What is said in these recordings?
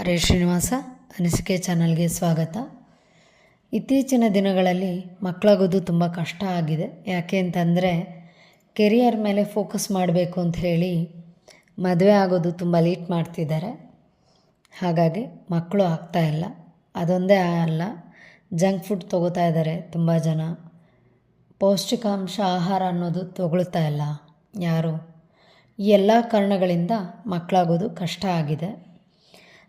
ಹರೇ ಶ್ರೀನಿವಾಸ, ಅನಿಸಿಕೆ ಚಾನಲ್ಗೆ ಸ್ವಾಗತ. ಇತ್ತೀಚಿನ ದಿನಗಳಲ್ಲಿ ಮಕ್ಕಳಾಗೋದು ತುಂಬ ಕಷ್ಟ ಆಗಿದೆ. ಯಾಕೆ ಅಂತಂದರೆ, ಕೆರಿಯರ್ ಮೇಲೆ ಫೋಕಸ್ ಮಾಡಬೇಕು ಅಂತ ಹೇಳಿ ಮದುವೆ ಆಗೋದು ತುಂಬ ಲೇಟ್ ಮಾಡ್ತಿದ್ದಾರೆ. ಹಾಗಾಗಿ ಮಕ್ಕಳು ಆಗ್ತಾ ಇಲ್ಲ. ಅದೊಂದೇ ಅಲ್ಲ, ಜಂಕ್ ಫುಡ್ ತೊಗೋತಾ ಇದ್ದಾರೆ ತುಂಬ ಜನ. ಪೌಷ್ಟಿಕಾಂಶ ಆಹಾರ ಅನ್ನೋದು ತೊಗೊಳ್ತಾ ಇಲ್ಲ ಯಾರು. ಎಲ್ಲ ಕಾರಣಗಳಿಂದ ಮಕ್ಕಳಾಗೋದು ಕಷ್ಟ ಆಗಿದೆ.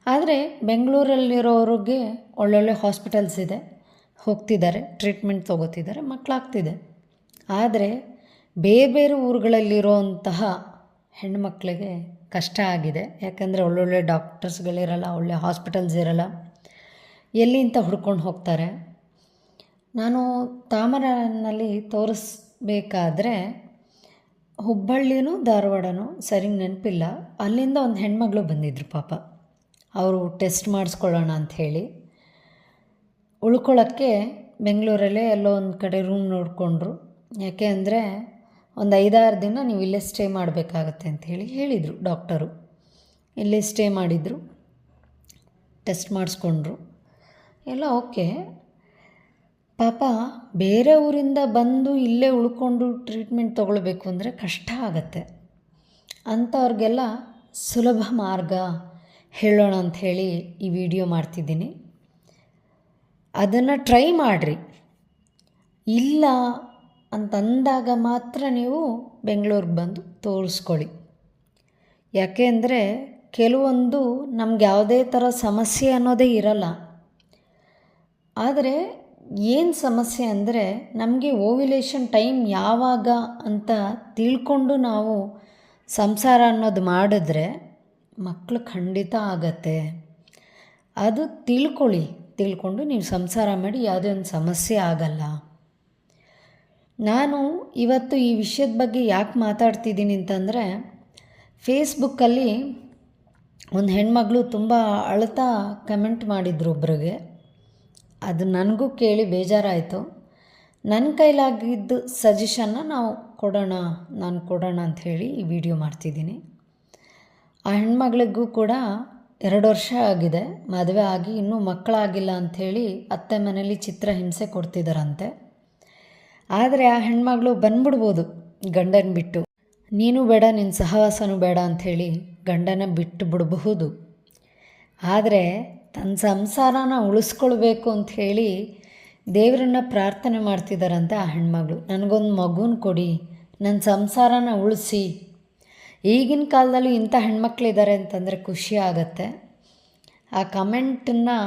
ಆದರೆ ಬೆಂಗಳೂರಲ್ಲಿರೋರಿಗೆ ಒಳ್ಳೊಳ್ಳೆ ಹಾಸ್ಪಿಟಲ್ಸ್ ಇದೆ. ಹೋಗ್ತಿದ್ದಾರೆ ಟ್ರೀಟ್ಮೆಂಟ್ ತೊಗೋತಿದ್ದಾರೆ ಮಕ್ಕಳಾಗ್ತಿದೆ ಆದರೆ ಬೇರೆ ಬೇರೆ ಊರುಗಳಲ್ಲಿರೋಂತಹ ಹೆಣ್ಮಕ್ಳಿಗೆ ಕಷ್ಟ ಆಗಿದೆ. ಯಾಕಂದರೆ ಒಳ್ಳೊಳ್ಳೆ ಡಾಕ್ಟರ್ಸ್ಗಳಿರಲ್ಲ ಒಳ್ಳೆ ಹಾಸ್ಪಿಟಲ್ಸ್ ಇರಲ್ಲ. ಎಲ್ಲಿ ಅಂತ ಹುಡ್ಕೊಂಡು ಹೋಗ್ತಾರೆ? ನಾನು ತಾಮರನಲ್ಲಿ ತೋರಿಸ್ಬೇಕಾದ್ರೆ ಹುಬ್ಬಳ್ಳಿನೂ ಧಾರವಾಡನೂ ಸರಿ ನೆನಪಿಲ್ಲ. ಅಲ್ಲಿಂದ ಒಂದು ಹೆಣ್ಮಗಳು ಬಂದಿದ್ರು ಪಾಪ. ಅವರು ಟೆಸ್ಟ್ ಮಾಡಿಸ್ಕೊಳ್ಳೋಣ ಅಂತ ಹೇಳಿ. ಉಳ್ಕೊಳ್ಳೋಕ್ಕೆ ಬೆಂಗಳೂರಲ್ಲೇ ಎಲ್ಲೋ ಒಂದು ಕಡೆ ರೂಮ್ ನೋಡಿಕೊಂಡ್ರು. ಯಾಕೆ ಅಂದರೆ ಒಂದು ಐದಾರು ದಿನ ನೀವು ಇಲ್ಲೇ ಸ್ಟೇ ಮಾಡಬೇಕಾಗತ್ತೆ ಅಂಥೇಳಿ ಹೇಳಿದರು ಡಾಕ್ಟರು ಇಲ್ಲೇ ಸ್ಟೇ ಮಾಡಿದರು ಟೆಸ್ಟ್ ಮಾಡಿಸ್ಕೊಂಡ್ರು. ಎಲ್ಲ ಓಕೆ ಪಾಪ ಬೇರೆ ಊರಿಂದ ಬಂದು ಇಲ್ಲೇ ಉಳ್ಕೊಂಡು ಟ್ರೀಟ್ಮೆಂಟ್ ತೊಗೊಳ್ಬೇಕು ಅಂದರೆ ಕಷ್ಟ ಆಗತ್ತೆ. ಅಂಥವ್ರಿಗೆಲ್ಲ ಸುಲಭ ಮಾರ್ಗ. ಹೇಳೋಣ ಅಂತ ಹೇಳಿ ಈ ವಿಡಿಯೋ ಮಾಡ್ತಿದ್ದೀನಿ. ಅದನ್ನು ಟ್ರೈ ಮಾಡಿರಿ. ಇಲ್ಲ ಅಂತಂದಾಗ ಮಾತ್ರ ನೀವು ಬೆಂಗಳೂರಿಗೆ ಬಂದು ತೋರಿಸ್ಕೊಳ್ಳಿ. ಯಾಕೆ ಅಂದರೆ ಕೆಲವೊಂದು ನಮ್ಗೆ ಯಾವುದೇ ಥರ ಸಮಸ್ಯೆ ಅನ್ನೋದೇ ಇರಲ್ಲ. ಆದರೆ ಏನು ಸಮಸ್ಯೆ ಅಂದರೆ ನಮಗೆ ಓವ್ಯುಲೇಷನ್ ಟೈಮ್ ಯಾವಾಗ ಅಂತ ತಿಳ್ಕೊಂಡು ನಾವು ಸಂಸಾರ ಅನ್ನೋದು ಮಾಡಿದ್ರೆ ಮಕ್ಕಳು ಖಂಡಿತ ಆಗತ್ತೆ. ಅದು ತಿಳ್ಕೊಳ್ಳಿ. ತಿಳ್ಕೊಂಡು ನೀವು ಸಂಸಾರ ಮಾಡಿ ಯಾವುದೇ ಒಂದು ಸಮಸ್ಯೆ ಆಗಲ್ಲ. ನಾನು ಇವತ್ತು ಈ ವಿಷಯದ ಬಗ್ಗೆ ಯಾಕೆ ಮಾತಾಡ್ತಿದ್ದೀನಿ ಅಂತಂದರೆ, ಫೇಸ್ಬುಕ್ಕಲ್ಲಿ ಒಂದು ಹೆಣ್ಮಗಳು ತುಂಬ ಅಳ್ತಾ ಕಮೆಂಟ್ ಮಾಡಿದ್ರು ಒಬ್ರಿಗೆ. ಅದು ನನಗೂ ಕೇಳಿ ಬೇಜಾರಾಯಿತು. ನನ್ನ ಕೈಲಾಗಿದ್ದು ಸಜೆಷನ್ನ ನಾವು ಕೊಡೋಣ, ನಾನು ಕೊಡೋಣ ಅಂಥೇಳಿ ಈ ವಿಡಿಯೋ ಮಾಡ್ತಿದ್ದೀನಿ. ಆ ಹೆಣ್ಮಗಳಿಗೂ ಕೂಡ ಎರಡು ವರ್ಷ ಆಗಿದೆ. ಮದುವೆ ಆಗಿ ಇನ್ನೂ ಮಕ್ಕಳಾಗಿಲ್ಲ ಅಂಥೇಳಿ ಅತ್ತೆ ಮನೇಲಿ ಚಿತ್ರ ಹಿಂಸೆ ಕೊಡ್ತಿದ್ದಾರಂತೆ ಆದರೆ ಆ ಹೆಣ್ಮಗಳು ಬಂದ್ಬಿಡ್ಬೋದು ಗಂಡನ ಬಿಟ್ಟು. ನೀನು ಬೇಡ ನಿನ್ನ ಸಹವಾಸನೂ ಬೇಡ ಅಂಥೇಳಿ ಗಂಡನ ಬಿಟ್ಟು ಬಿಡಬಹುದು. ಆದರೆ ತನ್ನ ಸಂಸಾರನ ಉಳಿಸ್ಕೊಳ್ಬೇಕು ಅಂಥೇಳಿ ದೇವರನ್ನ ಪ್ರಾರ್ಥನೆ ಮಾಡ್ತಿದ್ದಾರಂತೆ ಆ ಹೆಣ್ಮಗಳು. ನನಗೊಂದು ಮಗುನ ಕೊಡಿ ನನ್ನ ಸಂಸಾರನ ಉಳಿಸಿ. ಈಗಿನ ಕಾಲದಲ್ಲಿ ಇಂಥ ಹೆಣ್ಮಕ್ಳಿದ್ದಾರೆ ಅಂತಂದರೆ ಖುಷಿ ಆಗುತ್ತೆ. ಆ ಕಮೆಂಟನ್ನು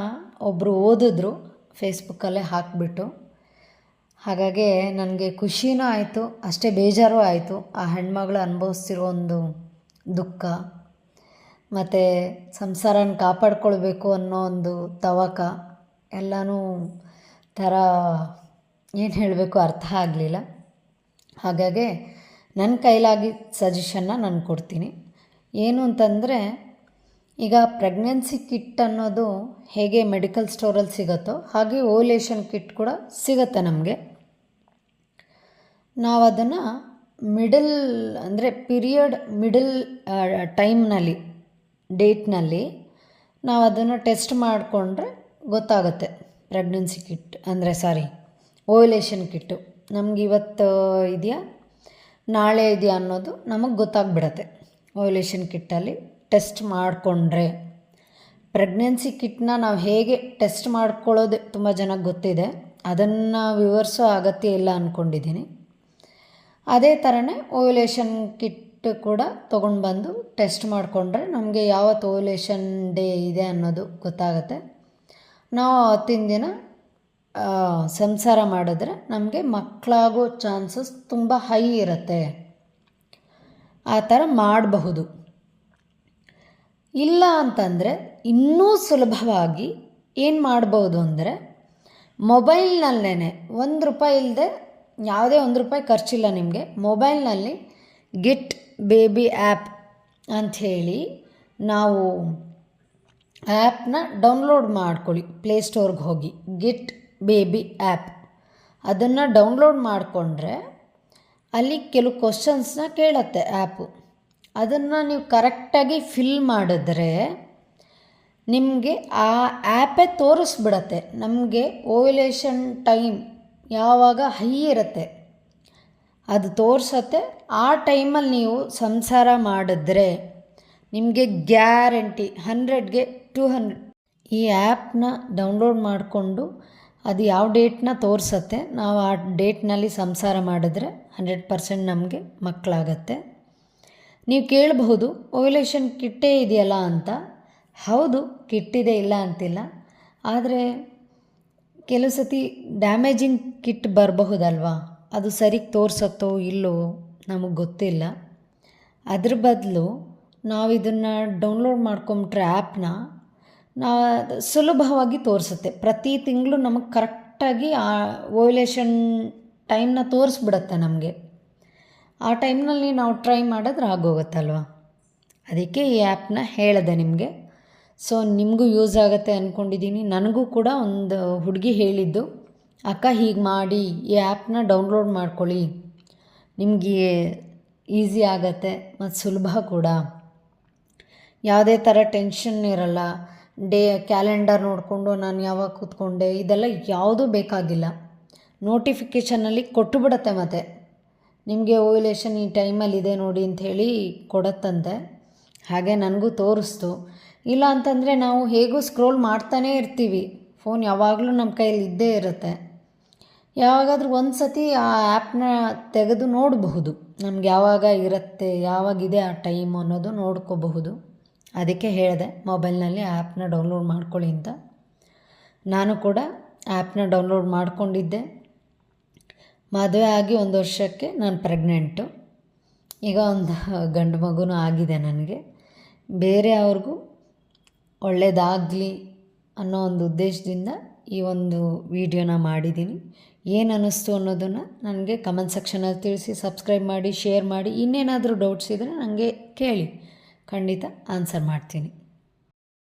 ಒಬ್ಬರು ಓದಿದ್ರು, ಫೇಸ್ಬುಕ್ಕಲ್ಲೇ ಹಾಕಿಬಿಟ್ಟು. ಹಾಗಾಗಿ ನನಗೆ ಖುಷಿನೂ ಆಯಿತು, ಅಷ್ಟೇ ಬೇಜಾರು ಆಯಿತು, ಆ ಹೆಣ್ಮಗಳು ಅನುಭವಿಸ್ತಿರೋ ಒಂದು ದುಃಖ. ಮತ್ತು ಸಂಸಾರನ ಕಾಪಾಡ್ಕೊಳ್ಬೇಕು ಅನ್ನೋ ಒಂದು ತವಕ, ಎಲ್ಲನೂ ಥರ ಏನು ಹೇಳಬೇಕು ಅರ್ಥ ಆಗಲಿಲ್ಲ. ಹಾಗಾಗಿ ನನ್ನ ಕೈಲಾಗಿ ಸಜೆಷನ್ನ ನಾನು ಕೊಡ್ತೀನಿ. ಏನು ಅಂತಂದರೆ, ಈಗ ಪ್ರೆಗ್ನೆನ್ಸಿ ಕಿಟ್ ಅನ್ನೋದು ಹೇಗೆ ಮೆಡಿಕಲ್ ಸ್ಟೋರಲ್ಲಿ ಸಿಗುತ್ತೋ ಹಾಗೆ ಓಲೇಷನ್ ಕಿಟ್ ಕೂಡ ಸಿಗುತ್ತೆ ನಮಗೆ. ನಾವು ಅದನ್ನು ಮಿಡಲ್ ಅಂದರೆ ಪಿರಿಯಡ್ ಮಿಡಲ್ ಟೈಮ್ನಲ್ಲಿ ಡೇಟ್ನಲ್ಲಿ ನಾವು ಅದನ್ನು ಟೆಸ್ಟ್ ಮಾಡಿಕೊಂಡ್ರೆ ಗೊತ್ತಾಗುತ್ತೆ ಪ್ರೆಗ್ನೆನ್ಸಿ ಕಿಟ್ ಅಂದರೆ ಸಾರಿ ಓಲೇಷನ್ ಕಿಟ್ಟು ನಮ್ಗೆ ಇವತ್ತು ಇದೆಯಾ? ನಾಳೆ ಇದೆಯಾ ಅನ್ನೋದು ನಮಗೆ ಗೊತ್ತಾಗ್ಬಿಡತ್ತೆ. ಓವ್ಯುಲೇಷನ್ ಕಿಟ್ಟಲ್ಲಿ ಟೆಸ್ಟ್ ಮಾಡಿಕೊಂಡ್ರೆ. ಪ್ರೆಗ್ನೆನ್ಸಿ ಕಿಟ್ನ ನಾವು ಹೇಗೆ ಟೆಸ್ಟ್ ಮಾಡ್ಕೊಳ್ಳೋದು ತುಂಬ ಜನಕ್ಕೆ ಗೊತ್ತಿದೆ. ಅದನ್ನು ವಿವರಿಸೋ ಅಗತ್ಯ ಇಲ್ಲ ಅಂದ್ಕೊಂಡಿದ್ದೀನಿ ಅದೇ ಥರನೇ ಓವ್ಯುಲೇಷನ್ ಕಿಟ್ ಕೂಡ ತೊಗೊಂಡು ಬಂದು ಟೆಸ್ಟ್ ಮಾಡಿಕೊಂಡ್ರೆ ನಮಗೆ ಯಾವತ್ತು ಓವ್ಯುಲೇಷನ್ ಡೇ ಇದೆ ಅನ್ನೋದು ಗೊತ್ತಾಗುತ್ತೆ. ನಾವು ಅವತ್ತಿನ ದಿನ ಸಂಸಾರ ಮಾಡಿದ್ರೆ ನಮಗೆ ಮಕ್ಕಳಾಗೋ ಚಾನ್ಸಸ್ ತುಂಬ ಹೈ ಇರುತ್ತೆ. ಆ ಥರ ಮಾಡಬಹುದು. ಇಲ್ಲ ಅಂತಂದರೆ ಇನ್ನೂ ಸುಲಭವಾಗಿ ಏನು ಮಾಡ್ಬೋದು ಅಂದರೆ ಮೊಬೈಲ್ನಲ್ಲೇ ಒಂದು ರೂಪಾಯಿ ಇಲ್ಲದೆ ಯಾವುದೇ ಒಂದು ರೂಪಾಯಿ ಖರ್ಚಿಲ್ಲ ನಿಮಗೆ, ಮೊಬೈಲ್ನಲ್ಲಿ ಗಿಟ್ ಬೇಬಿ ಆ್ಯಪ್ ಅಂಥೇಳಿ ನಾವು ಆ್ಯಪ್ನ ಡೌನ್ಲೋಡ್ ಮಾಡ್ಕೊಳ್ಳಿ ಪ್ಲೇಸ್ಟೋರ್ಗೆ ಹೋಗಿ. Git Baby app. ಅದನ್ನು ಡೌನ್ಲೋಡ್ ಮಾಡಿಕೊಂಡ್ರೆ ಅಲ್ಲಿ ಕೆಲವು ಕ್ವಶನ್ಸ್ನ ಕೇಳತ್ತೆ ಆ್ಯಪು. ಅದನ್ನು ನೀವು ಕರೆಕ್ಟಾಗಿ ಫಿಲ್ ಮಾಡಿದ್ರೆ ನಿಮಗೆ ಆ ಆ್ಯಪೇ ತೋರಿಸ್ಬಿಡತ್ತೆ. ನಮಗೆ ಓವ್ಯುಲೇಷನ್ ಟೈಮ್ ಯಾವಾಗ ಹೈ ಇರುತ್ತೆ. ಅದು ತೋರಿಸತ್ತೆ. ಆ ಟೈಮಲ್ಲಿ ನೀವು ಸಂಸಾರ ಮಾಡಿದ್ರೆ ನಿಮಗೆ ಗ್ಯಾರಂಟಿ ಹಂಡ್ರೆಡ್ಗೆ ಟೂ ಹಂಡ್ರೆಡ್. ಈ ಆ್ಯಪ್ನ ಡೌನ್ಲೋಡ್ ಮಾಡಿಕೊಂಡು ಅದು ಯಾವ ಡೇಟ್ನ ತೋರಿಸತ್ತೆ, ನಾವು ಆ ಡೇಟ್ನಲ್ಲಿ ಸಂಸಾರ ಮಾಡಿದ್ರೆ ಹಂಡ್ರೆಡ್ ಪರ್ಸೆಂಟ್ ನಮಗೆ ಮಕ್ಕಳಾಗತ್ತೆ. ನೀವು ಕೇಳಬಹುದು ಓವ್ಯುಲೇಷನ್ ಕಿಟ್ಟೇ ಇದೆಯಲ್ಲ ಅಂತ. ಹೌದು, ಕಿಟ್ಟಿದೆ ಇಲ್ಲ ಅಂತಿಲ್ಲ. ಆದರೆ ಕೆಲವು ಸತಿ ಡ್ಯಾಮೇಜಿಂಗ್ ಕಿಟ್ ಬರಬಹುದಲ್ವಾ? ಅದು ಸರಿಗೆ ತೋರಿಸತ್ತೋ ಇಲ್ಲೋ ನಮಗೆ ಗೊತ್ತಿಲ್ಲ. ಅದ್ರ ಬದಲು ನಾವು ಇದನ್ನು ಡೌನ್ಲೋಡ್ ಮಾಡ್ಕೊಂಬಿಟ್ರೆ ಆ್ಯಪ್ನ ಸುಲಭವಾಗಿ ತೋರಿಸುತ್ತೆ. ಪ್ರತಿ ತಿಂಗಳು ನಮಗೆ ಕರೆಕ್ಟಾಗಿ ಆ ಓವ್ಯುಲೇಷನ್ ಟೈಮ್ನ ತೋರಿಸ್ಬಿಡತ್ತೆ ನಮಗೆ. ಆ ಟೈಮ್ನಲ್ಲಿ ನಾವು ಟ್ರೈ ಮಾಡಿದ್ರೆ ಆಗೋಗುತ್ತಲ್ವ? ಅದಕ್ಕೆ ಈ ಆ್ಯಪ್ನ ಹೇಳಿದೆ ನಿಮಗೆ. ಸೊ ನಿಮಗೂ ಯೂಸ್ ಆಗುತ್ತೆ ಅಂದ್ಕೊಂಡಿದ್ದೀನಿ ನನಗೂ ಕೂಡ ಒಂದು ಹುಡುಗಿ ಹೇಳಿದ್ದು, ಅಕ್ಕ, ಹೀಗೆ ಮಾಡಿ, ಈ ಆ್ಯಪ್ನ ಡೌನ್ಲೋಡ್ ಮಾಡ್ಕೊಳ್ಳಿ. ನಿಮಗೆ ಈಸಿ ಆಗತ್ತೆ ಮತ್ತು ಸುಲಭ ಕೂಡ. ಯಾವುದೇ ಥರ ಟೆನ್ಷನ್ ಇರಲ್ಲ. ಡೇ, ಕ್ಯಾಲೆಂಡರ್ ನೋಡಿಕೊಂಡು ನಾನು ಯಾವಾಗ ಕೂತ್ಕೊಂಡೆ, ಇದೆಲ್ಲ ಯಾವುದೂ ಬೇಕಾಗಿಲ್ಲ. ನೋಟಿಫಿಕೇಷನಲ್ಲಿ ಕೊಟ್ಟು ಬಿಡತ್ತೆ ಮತ್ತೆ. ನಿಮಗೆ ಓಯಿಲೇಷನ್ ಈ ಟೈಮಲ್ಲಿ ಇದೆ ನೋಡಿ ಅಂಥೇಳಿ ಕೊಡತ್ತಂತೆ. ಹಾಗೆ ನನಗೂ ತೋರಿಸ್ತು. ಇಲ್ಲ ಅಂತಂದರೆ ನಾವು ಹೇಗೂ ಸ್ಕ್ರೋಲ್ ಮಾಡ್ತಾನೇ ಇರ್ತೀವಿ. ಫೋನ್ ಯಾವಾಗಲೂ ನಮ್ಮ ಕೈಯಲ್ಲಿ ಇದ್ದೇ ಇರುತ್ತೆ. ಯಾವಾಗಾದ್ರೂ ಒಂದು ಸತಿ ಆ ಆ್ಯಪ್ನ ತೆಗೆದು ನೋಡಬಹುದು. ನಮ್ಗೆ ಯಾವಾಗ ಇರುತ್ತೆ ಯಾವಾಗಿದೆ ಆ ಟೈಮ್ ಅನ್ನೋದು ನೋಡ್ಕೋಬಹುದು. ಅದಕ್ಕೆ ಹೇಳಿದೆ, ಮೊಬೈಲ್ನಲ್ಲಿ ಆ್ಯಪ್ನ ಡೌನ್ಲೋಡ್ ಮಾಡ್ಕೊಳ್ಳಿ ಅಂತ. ನಾನು ಕೂಡ ಆ್ಯಪ್ನ ಡೌನ್ಲೋಡ್ ಮಾಡಿಕೊಂಡಿದ್ದೆ. ಮದುವೆ ಆಗಿ ಒಂದು ವರ್ಷಕ್ಕೆ ನಾನು ಪ್ರೆಗ್ನೆಂಟು ಈಗ ಒಂದು ಗಂಡು ಮಗುನೂ ಆಗಿದೆ ನನಗೆ. ಬೇರೆ ಅವ್ರಿಗೂ ಒಳ್ಳೆಯದಾಗಲಿ ಅನ್ನೋ ಒಂದು ಉದ್ದೇಶದಿಂದ ಈ ಒಂದು ವಿಡಿಯೋನ ಮಾಡಿದ್ದೀನಿ. ಏನು ಅನ್ನಿಸ್ತು ಅನ್ನೋದನ್ನು ನನಗೆ ಕಮೆಂಟ್ ಸೆಕ್ಷನಲ್ಲಿ ತಿಳಿಸಿ ಸಬ್ಸ್ಕ್ರೈಬ್ ಮಾಡಿ ಶೇರ್ ಮಾಡಿ, ಇನ್ನೇನಾದರೂ ಡೌಟ್ಸ್ ಇದ್ದರೆ ನನಗೆ ಕೇಳಿ. ಖಂಡಿತ ಆನ್ಸರ್ ಮಾಡ್ತೀನಿ.